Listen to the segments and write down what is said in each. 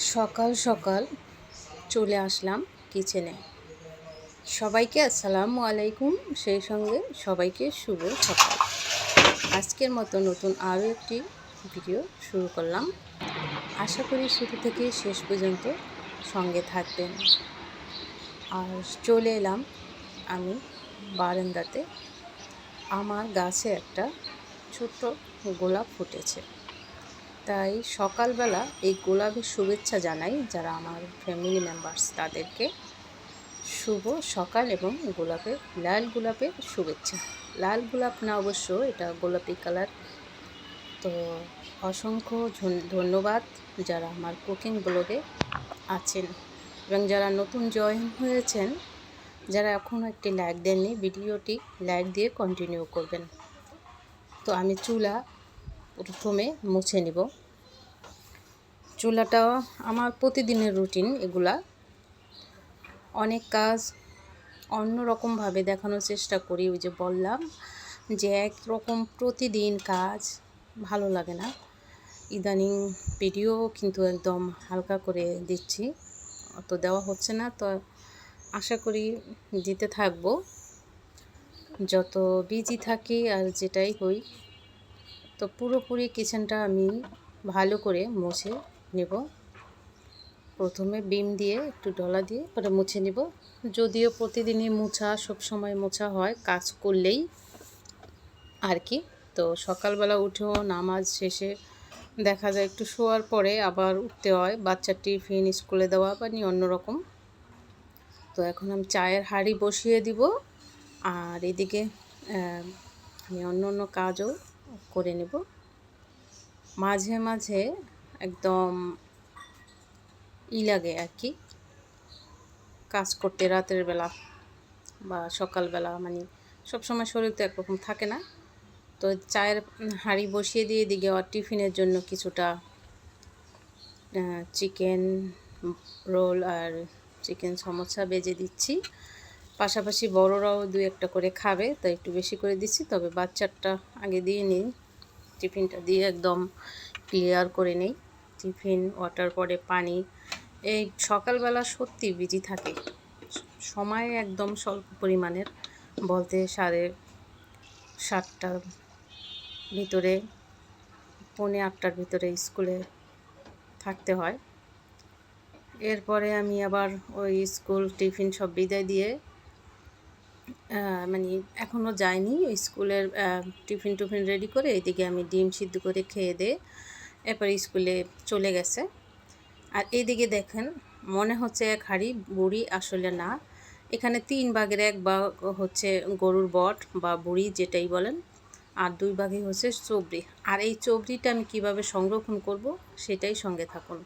সকাল সকাল চলে আসলাম কিচেনে। সবাইকে আসসালামু আলাইকুম। সেই সঙ্গে সবাইকে শুভ সকাল। আজকের মতো নতুন আরও একটি ভিডিও শুরু করলাম। আশা করি শুরু থেকে শেষ পর্যন্ত সঙ্গে থাকবেন। আর চলে এলাম আমি বারান্দাতে। আমার গাছে একটা ছোট্ট গোলাপ ফুটেছে। তাই সকালবেলা এই গোলাপের শুভেচ্ছা জানাই যারা আমার ফ্যামিলি মেম্বার্স তাদেরকে। শুভ সকাল এবং গোলাপের, লাল গোলাপের শুভেচ্ছা। লাল গোলাপ না অবশ্য, এটা গোলাপি কালার। তো অসংখ্য ধন্যবাদ যারা আমার কুকিং ব্লগে আছেন এবং যারা নতুন জয়েন হয়েছেন, যারা এখনও একটি লাইক দেননি, ভিডিওটি লাইক দিয়ে কন্টিনিউ করবেন। তো আমি চুলা প্রথমে মুছে নিব। চুলাটা আমার প্রতিদিনের রুটিন এগুলা। অনেক কাজ অন্য রকমভাবে দেখানোর চেষ্টা করি, ওই যে বললাম যে এক রকম প্রতিদিন কাজ ভালো লাগে না। ইদানিং ভিডিও কিন্তু একদম হালকা করে দিচ্ছি, অত দেওয়া হচ্ছে না। তো আশা করি দিতে থাকব। যত বিজি থাকি আর যেটাই হই তো পুরোপুরি কিচেনটা আমি ভালো করে মুছে নেব। প্রথমে বিম দিয়ে একটু ডলা দিয়ে পরে মুছে নেব। যদিও প্রতিদিনই মোছা, সবসময় মোছা হয়, কাজ করলেই আর কি। তো সকালবেলা উঠেও নামাজ শেষে দেখা যায় একটু শোয়ার পরে আবার উঠতে হয়, বাচ্চার টিফিন, স্কুলে দেওয়া বা নিয়ে অন্যরকম তো এখন আমি চায়ের হাঁড়ি বসিয়ে দিব। আর এদিকে আমি অন্য অন্য কাজও করে নেব। মাঝে মাঝে একদম ই লাগে আর কি, কাজ করতে রাতের বেলা বা সকালবেলা মানে সবসময় শরীর তো একরকম থাকে না। তো চায়ের হাঁড়ি বসিয়ে দিয়ে দিকে আর টিফিনের জন্য কিছুটা চিকেন রোল আর চিকেন সমোসা বেজে দিচ্ছি। পাশাপাশি বড়রাও দু একটা করে খাবে, তো একটু বেশি করে দিচ্ছি। তবে বাচ্চারটা আগে দিয়ে নিই। টিফিনটা দিয়ে একদম ক্লিয়ার করে নেই। টিফিন, ওয়াটার, পরে পানি। এই সকালবেলা সত্যি বিজি থাকে। সময় একদম স্বল্প পরিমাণের। বলতে সাড়ে সাতটার ভিতরে, পৌনে আটটার ভিতরে স্কুলে থাকতে হয়। এরপরে আমি আবার ওই স্কুল টিফিন সব বিদায় দিয়ে মানে এখনও যায়নি। ওই স্কুলের টিফিন টুফিন রেডি করে এদিকে আমি ডিম সিদ্ধ করে খেয়ে দিয়ে এরপর স্কুলে চলে গেছে। আর এইদিকে দেখেন, মনে হচ্ছে এক হাড়ি বুড়ি আসলে না। এখানে তিন ভাগের এক ভাগ হচ্ছে গরুর বট বা বুড়ি যেটাই বলেন, আর দুই ভাগে হচ্ছে চবড়ি। আর এই চবড়িটা আমি কীভাবে সংরক্ষণ করব সেটাই সঙ্গে থাকুন।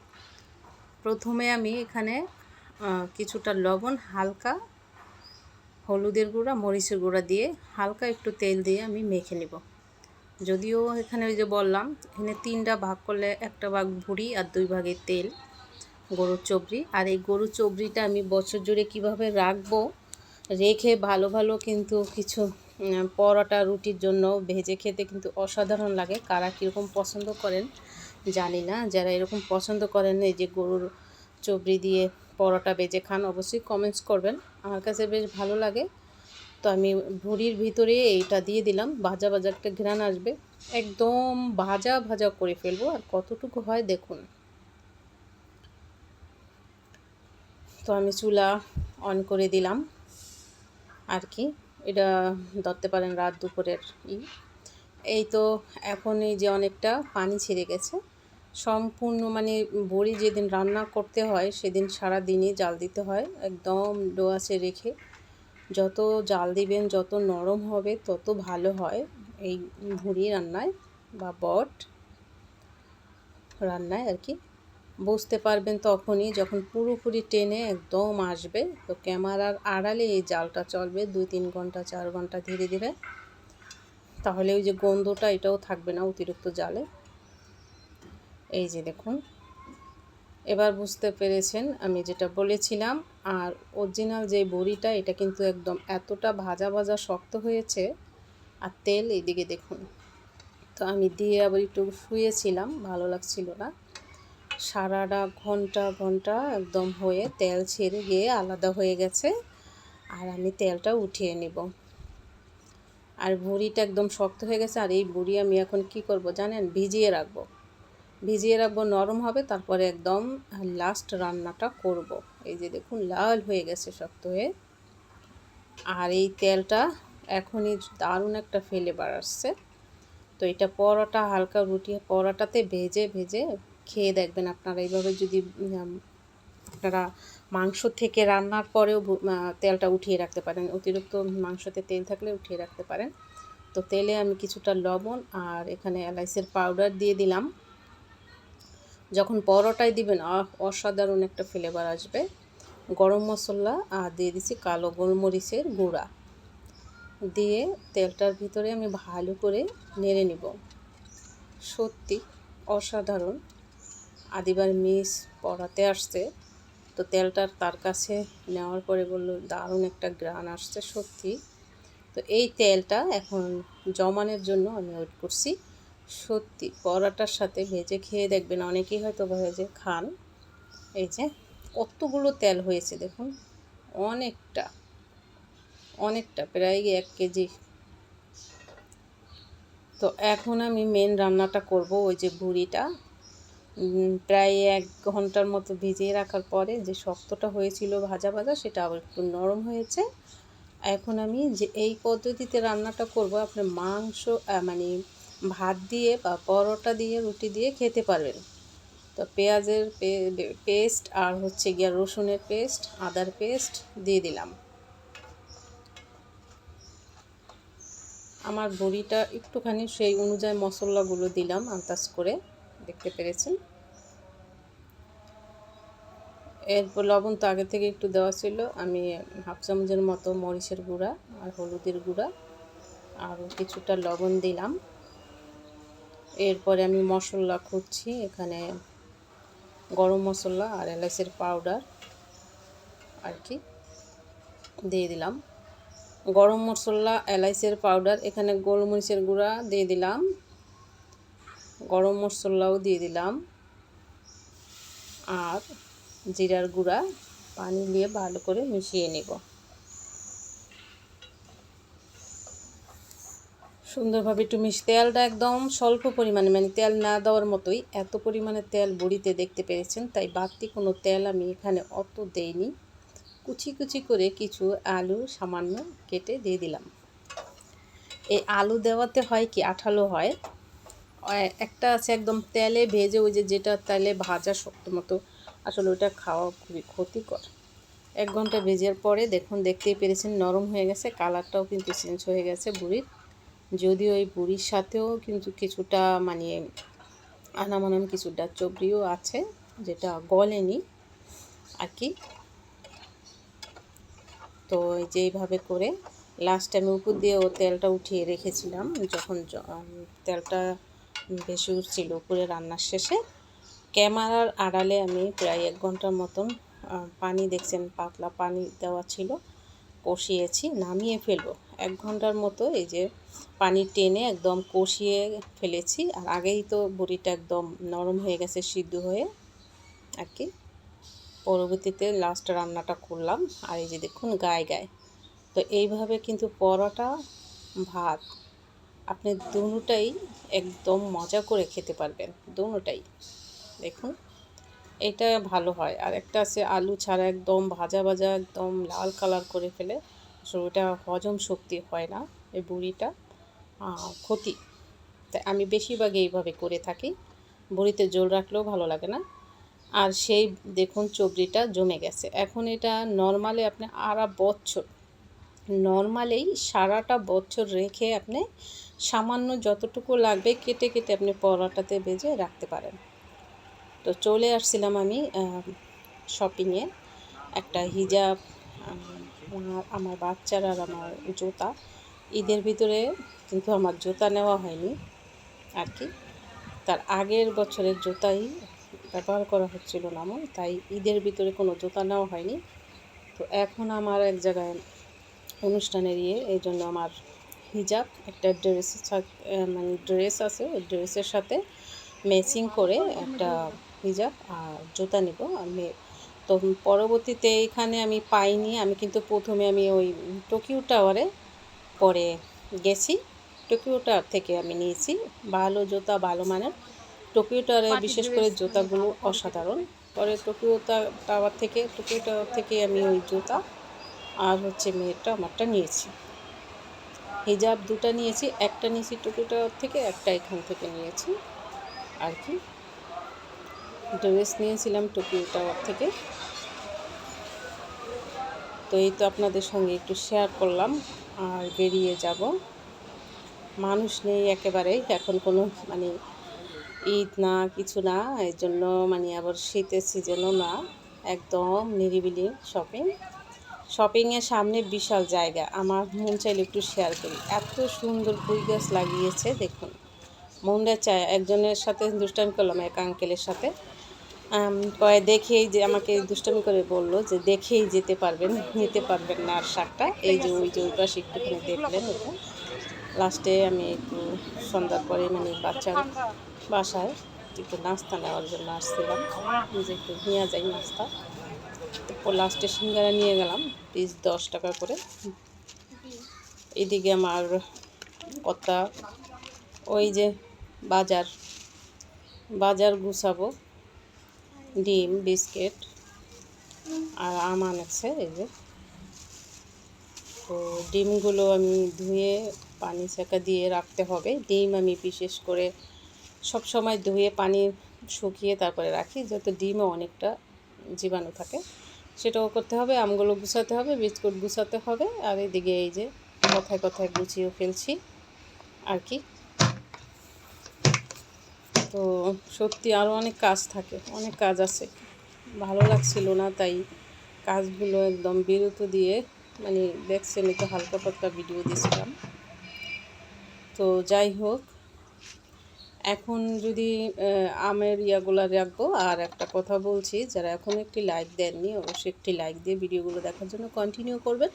প্রথমে আমি এখানে কিছুটা লবণ হালকা হলুদের গুঁড়া, মরিচের গুঁড়া দিয়ে হালকা একটু তেল দিয়ে আমি মেখে নিব। যদিও এখানে ওই যে বললাম, এখানে তিনটা ভাগ করলে একটা ভাগ ভুড়ি আর দুই ভাগের তেল, গরুর চবড়ি। আর এই গরুর চবড়িটা আমি বছর জুড়ে কীভাবে রাখব, রেখে ভালো ভালো কিন্তু কিছু পরোটা, রুটির জন্য ভেজে খেতে কিন্তু অসাধারণ লাগে। কারা কীরকম পছন্দ করেন জানি না। যারা এরকম পছন্দ করেন, এই যে গরুর চবড়ি দিয়ে পরোটা বেজে খান, অবশ্যই কমেন্টস করবেন। আমার কাছে বেশ ভালো লাগে। তো আমি ভুড়ির ভিতরে এইটা দিয়ে দিলাম। ভাজা ভাজা একটা ঘ্রাণ আসবে। একদম ভাজা ভাজা করে ফেলব। আর কতটুকু হয় দেখুন। তো আমি চুলা অন করে দিলাম। আর কি, এটা ধরতে পারেন রাত দুপুরের ই। এই তো এখন এই যে অনেকটা পানি ছেড়ে গেছে। সম্পূর্ণ মানে বড়ি যেদিন রান্না করতে হয়, সেদিন সারা দিনই জাল দিতে হয়। একদম ডোয়াশে রেখে যত জাল দিবেন, যত নরম হবে, তত ভালো হয় এই ভুঁড়ি রান্নায় বা বট রান্নায় আর কি। বুঝতে পারবেন তখনই যখন পুরোপুরি টেনে একদম আসবে, তো ক্যামেরার আড়ালে এই জালটা চলবে, দুই তিন ঘণ্টা, চার ঘণ্টা ধীরে ধীরে। তাহলে ওই যে গন্ধটা এটাও থাকবে না অতিরিক্ত জালে। এই যে দেখুন। এবার বুঝতে পেরেছেন আমি যেটা বলেছিলাম, আর অরিজিনাল যে বড়িটা, এটা কিন্তু একদম এতটা ভাজা ভাজা শক্ত হয়েছে, আর তেল এইদিকে দেখুন। তো আমি দিয়ে আবার একটু শুয়েছিলাম, ভালো লাগছিল না। সারাটা ঘণ্টা ঘণ্টা একদম হয়ে তেল ছেড়ে গিয়ে আলাদা হয়ে গেছে, আর আমি তেলটা উঠিয়ে নিব। আর বুড়িটা একদম শক্ত হয়ে গেছে, আর এই বুড়ি আমি এখন কি করব জানেন? ভিজিয়ে রাখব। ভিজিয়ে রাখব, নরম হবে, তারপরে একদম লাস্ট রান্নাটা করব। এই যে দেখুন, লাল হয়ে গেছে শক্ত হয়ে। আর এই তেলটা এখনই দারুণ একটা ফ্লেভার আসছে। তো এটা পরোটা, হালকা রুটি পরোটাতে ভেজে ভেজে খেয়ে দেখবেন আপনারা। এইভাবে যদি আপনারা মাংস থেকে রান্নার পরেও তেলটা উঠিয়ে রাখতে পারেন। অতিরিক্ত মাংসতে তেল থাকলে উঠিয়ে রাখতে পারেন। তো তেলে আমি কিছুটা লবণ আর এখানে এলাইচের পাউডার দিয়ে দিলাম। যখন পরোটায় দিবেন অসাধারণ একটা ফ্লেভার আসবে। গরম মশলা, আর দিয়ে দিচ্ছি কালো গোলমরিচের গুঁড়া। দিয়ে তেলটার ভিতরে আমি ভালো করে নেড়ে নিব। সত্যি অসাধারণ। আদিবার মিস পড়াতে আসছে, তো তেলটার তার কাছে নেওয়ার পরে বলল, দারুণ একটা গ্রান আসছে সত্যি। তো এই তেলটা এখন জমানের জন্য আমি ওয়েট করছি। সত্যি, পরাটার সাথে ভেজে খেয়ে দেখবেন অনেকেই হয়তো ভেজে খান। এই যে, কতগুলো তেল হয়েছে দেখুন, অনেকটা অনেকটা, প্রায় এক কেজি। তো এখন আমি মেন রান্নাটা করব ওই যে ভুড়িটা। প্রায় এক ঘণ্টার মতো ভিজিয়ে রাখার পরে যে শক্তটা হয়েছিল ভাজা ভাজা সেটা আবার একটু নরম হয়েছে। এখন আমি যে এই পদ্ধতিতে রান্নাটা করব, আপনার মাংস মানে ভাত দিয়ে বা পরোটা দিয়ে, রুটি দিয়ে খেতে পারবেন। তো পেঁয়াজের পেস্ট আর হচ্ছে গিয়া রসুনের পেস্ট, আদার পেস্ট দিয়ে দিলাম। আমার বড়িটা একটুখানি সেই অনুযায়ী মশলাগুলো দিলাম আন্দাজ করে, দেখতে পেরেছেন? এরপর লবণ তো আগে থেকে একটু দেওয়া ছিল, আমি হাফ চামচের মতো মরিচের গুঁড়া আর হলুদের গুঁড়া আর কিছুটা লবণ দিলাম। এরপরে আমি মশলা খুঁজছি এখানে গরম মশলা আর এলাচের পাউডার আর কি দিয়ে দিলাম। গরম মশলা, এলাইচের পাউডার, এখানে গোলমরিচের গুঁড়া দিয়ে দিলাম। গরম মশলাও দিয়ে দিলাম। আর জিরার গুঁড়া পানি দিয়ে ভালো করে মিশিয়ে নেব। সুন্দরভাবে একটু মিশ তেলটা একদম স্বল্প পরিমাণে মানে তেল না দেওয়ার মতোই এত পরিমাণে তেল বড়িতে দেখতে পেরেছেন, তাই বাড়তি কোনো তেল আমি এখানে অত দেইনি। কুচি কুচি করে কিছু আলু সামান্য কেটে দিয়ে দিলাম। এই আলু দেওয়াতে হয় কি, আঠালো হয়। একটা আছে একদম তেলে ভেজে, ওই যে যেটা তেলে ভাজা শক্ত মতো, আসলে ওটা খাওয়া খুবই ক্ষতিকর। এক ঘণ্টা ভেজার পরে দেখুন, দেখতেই পেরেছেন নরম হয়ে গেছে, কালারটাও কিন্তু চেঞ্জ হয়ে গেছে বুড়ির। যদিও এই বুড়ির সাথেও কিন্তু কিছুটা মানে আনামানাম কিছুটা চবড়িও আছে, যেটা গলেনি আর কি। তো এই যে এইভাবে করে লাস্ট আমি উপর দিয়ে ও তেলটা উঠিয়ে রেখেছিলাম, যখন তেলটা বেশি উঠছিল উপরে রান্নার শেষে। ক্যামেরার আড়ালে আমি প্রায় এক ঘণ্টার মতন পানি দেখছেন, পাতলা পানি দেওয়া ছিল। কষিয়েছি, নামিয়ে ফেলব। এক ঘণ্টার মতো এই যে পানি টেনে একদম কষিয়ে ফেলেছি। আর আগেই তো বড়িটা একদম নরম হয়ে গেছে, সিদ্ধ হয়ে। আর কি? পরবর্তীতে লাস্ট রান্নাটা করলাম। আর এই যে দেখুন গায়ে গায়ে। তো এইভাবে কিন্তু পরোটা, ভাত, আপনি দুটাই একদম মজা করে খেতে পারবেন। দুটাই। দেখুন। এটা ভালো হয়। আর একটা আছে আলু ছাড়া একদম ভাজা ভাজা, একদম লাল কালার করে ফেলে। আসলে ওটা হজম শক্তি হয় না এই বুড়িটা। ক্ষতি। তাই আমি বেশিরভাগ এইভাবে করে থাকি। বুড়িতে জোল রাখলেও ভালো লাগে না। আর সেই দেখুন চবড়িটা জমে গেছে। এখন এটা নর্মালে আপনি আরা বছর নর্মালেই সারাটা বছর রেখে আপনি সামান্য যতটুকু লাগবে কেটে কেটে আপনি পরোটাতে বেজে রাখতে পারেন। তো চলে আসছিলাম আমি শপিংয়ে একটা হিজাব আমার বাচ্চার আর আমার জুতা। ঈদের ভিতরে কিন্তু আমার জুতা নেওয়া হয়নি আর কি। তার আগের বছরের জুতাই ব্যবহার করা হচ্ছিল না আমার, তাই ঈদের ভিতরে কোনো জুতা নেওয়া হয়নি। তো এখন আমার এক জায়গায় অনুষ্ঠানের ইয়ে এই জন্য আমার হিজাব একটা ড্রেস মানে ড্রেস আছে, ওই ড্রেসের সাথে ম্যাচিং করে একটা হিজাব আর জুতা নেব আমি তো পরবর্তীতে এখানে আমি পাইনি আমি কিন্তু প্রথমে আমি ওই টোকিও টাওয়ারে পরে গেছি। টোকিও টাওয়ার থেকে আমি নিয়েছি। ভালো জুতা ভালো মানের। টোকিও টাওয়ারে বিশেষ করে জুতাগুলো অসাধারণ। পরে টোকিও টাওয়ার থেকে টোকিও টাওয়ার থেকে আমি ওই জুতা আর হচ্ছে মেয়েরটা আমারটা নিয়েছি। হিজাব দুটো নিয়েছি একটা নিয়েছি টোকিও টাওয়ার থেকে একটা এখান থেকে নিয়েছি। আর কি? ড্রেস নিয়েছিলাম টোকিও টাওয়ার থেকে। তো এই তো আপনাদের সঙ্গে একটু শেয়ার করলাম আর বেরিয়ে যাব। মানুষ নেই একেবারেই, এখন কোনো মানে ঈদ না, কিছু না, এর জন্য মানে আবার শীতের সিজনও না, একদম নিরিবিলি শপিং শপিংয়ের সামনে বিশাল জায়গা, আমার মন চাইলে একটু শেয়ার করি। এত সুন্দর ফুল গাছ লাগিয়েছে, দেখুন। মনটা চায়, একজনের সাথে, দুষ্টামি করলাম, এক আঙ্কেলের সাথে। কয় দেখেই যে আমাকে দুষ্টামি করে বলল যে দেখেই যেতে পারবেন, নিতে পারবেন না আর শাকটা। এই যে ওই যে ওই পাশে একটুখানি দেখলেন এটা লাস্টে আমি একটু সন্ধ্যার পরে মানে বাচ্চার বাসায় একটু নাস্তা নেওয়ার জন্য আসছিলাম। যে একটু নিয়ে যাই নাস্তা। তারপর লাস্টে সিঙ্গারা নিয়ে গেলাম পিস দশ টাকা করে। এদিকে আমার কর্তা, ওই যে বাজার বাজার গুছাবো। ডিম, বিস্কিট আর আম আনেছে এই যে। তো ডিমগুলো আমি ধুয়ে পানি ছাকা দিয়ে রাখতে হবে। ডিম আমি বিশেষ করে সব সময় ধুয়ে পানি শুকিয়ে তারপরে রাখি, যাতে ডিমে অনেকটা জীবাণু থাকে। সেটাও করতে হবে, আমগুলো গুছাতে হবে, বিস্কুট গুছাতে হবে। আর এদিকে এই যে কথায় কথায় গুছিয়েও ফেলছি আর কি। তো সত্যি আরও অনেক কাজ থাকে, অনেক কাজ আছে। ভালো লাগছিল না, তাই কাজগুলো একদম বিরত দিয়ে মানে দেখছেন একটু হালকা পাতলা ভিডিও দিয়েছিলাম। তো যাই হোক, এখন যদি আমের ইয়াগুলো রাখব, আর একটা কথা বলছি, যারা এখন একটি লাইক দেননি, অবশ্যই একটি লাইক দিয়ে ভিডিওগুলো দেখার জন্য কন্টিনিউ করবেন।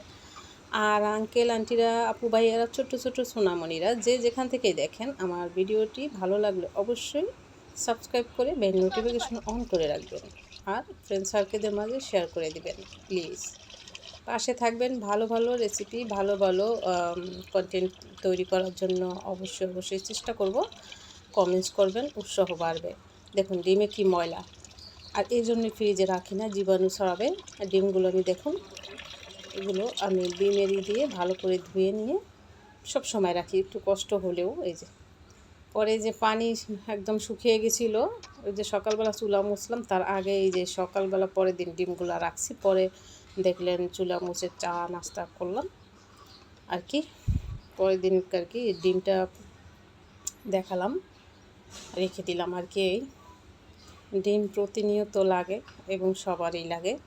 আর আঙ্কেল আন্টিরা আপু, ভাইয়ারা, ছোট্ট ছোট্ট সোনামণিরা, যে যেখান থেকেই দেখেন আমার ভিডিওটি ভালো লাগলে অবশ্যই সাবস্ক্রাইব করে বেল নোটিফিকেশন অন করে রাখবেন। আর ফ্রেন্ড সার্কেলদের মাঝে শেয়ার করে দিবেন প্লিজ পাশে থাকবেন ভালো ভালো রেসিপি ভালো ভালো কন্টেন্ট তৈরি করার জন্য অবশ্যই অবশ্যই চেষ্টা করব। কমেন্টস করবেন, উৎসাহ বাড়বে। দেখুন, ডিমে কি ময়লা। আর এই জন্য ফ্রিজে রাখি না, জীবাণু ছড়াবে আর ডিমগুলো আমি দেখুন এগুলো আমি ডিমেরই দিয়ে ভালো করে ধুয়ে নিয়ে সব সময় রাখি। একটু কষ্ট হলেও এই যে, পরে যে পানি একদম শুকিয়ে গেছিল, ওই যে সকালবেলা চুলা মুছলাম, তার আগে এই যে সকালবেলা পরের দিন ডিমগুলো রাখছি, পরে দেখলেন চুলা মুছে চা নাস্তা করলাম। আর কি, পরের দিন আর কি ডিমটা দেখালাম, রেখে দিলাম আর কি এই। ডিম প্রতিনিয়ত লাগে এবং সবারই লাগে।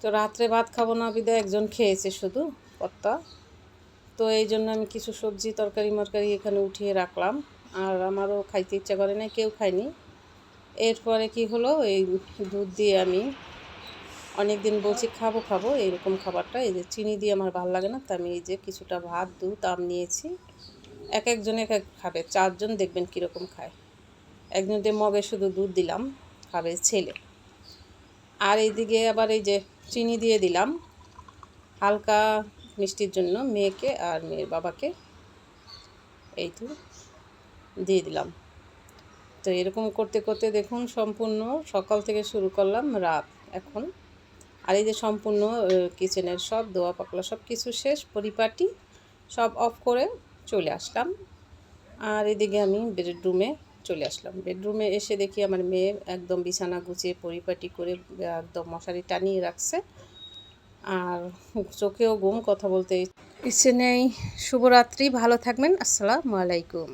তো রাত্রে ভাত খাব না, বিদায় একজন খেয়েছে শুধু কর্তা তো এই জন্য আমি কিছু সবজি, তরকারি, মরকারি এখানে উঠিয়ে রাখলাম। আর আমারও খাইতে ইচ্ছা করে না কেউ খায়নি। এরপরে কি হলো, এই দুধ দিয়ে আমি অনেক দিন বলছি খাব খাব, এইরকম খাবারটা, এই যে চিনি দিয়ে আমার ভালো লাগে না, তা আমি এই যে কিছুটা ভাত, দুধ, আম নিয়েছি। এক একজন এক এক খাবে, চারজন দেখবেন কীরকম খায়। একজন দিয়ে মগে শুধু দুধ দিলাম, খাবে ছেলে। আর এইদিকে আবার এই যে চিনি দিয়ে দিলাম। হালকা মিষ্টির জন্য মেয়েকে আর মেয়ের বাবাকে এই তো দিয়ে দিলাম। তো এরকম করতে করতে দেখুন সম্পূর্ণ সকাল থেকে শুরু করলাম রাত এখন। আর এই যে সম্পূর্ণ কিচেনের সব, দোয়া পাকলা সব কিছু শেষ, পরিপাটি সব অফ করে চলে আসলাম। আর এদিকে আমি বেডরুমে চলে আসলাম। বেডরুমে এসে দেখি আমার মেয়ে একদম বিছানা গুছিয়ে পরিপাটি করে একদম মশারি টানিয়ে রাখছে। আর চোখেও ঘুম, কথা বলতে ইচ্ছে নেই। শুভরাত্রি, ভালো থাকবেন। আসসালামু আলাইকুম।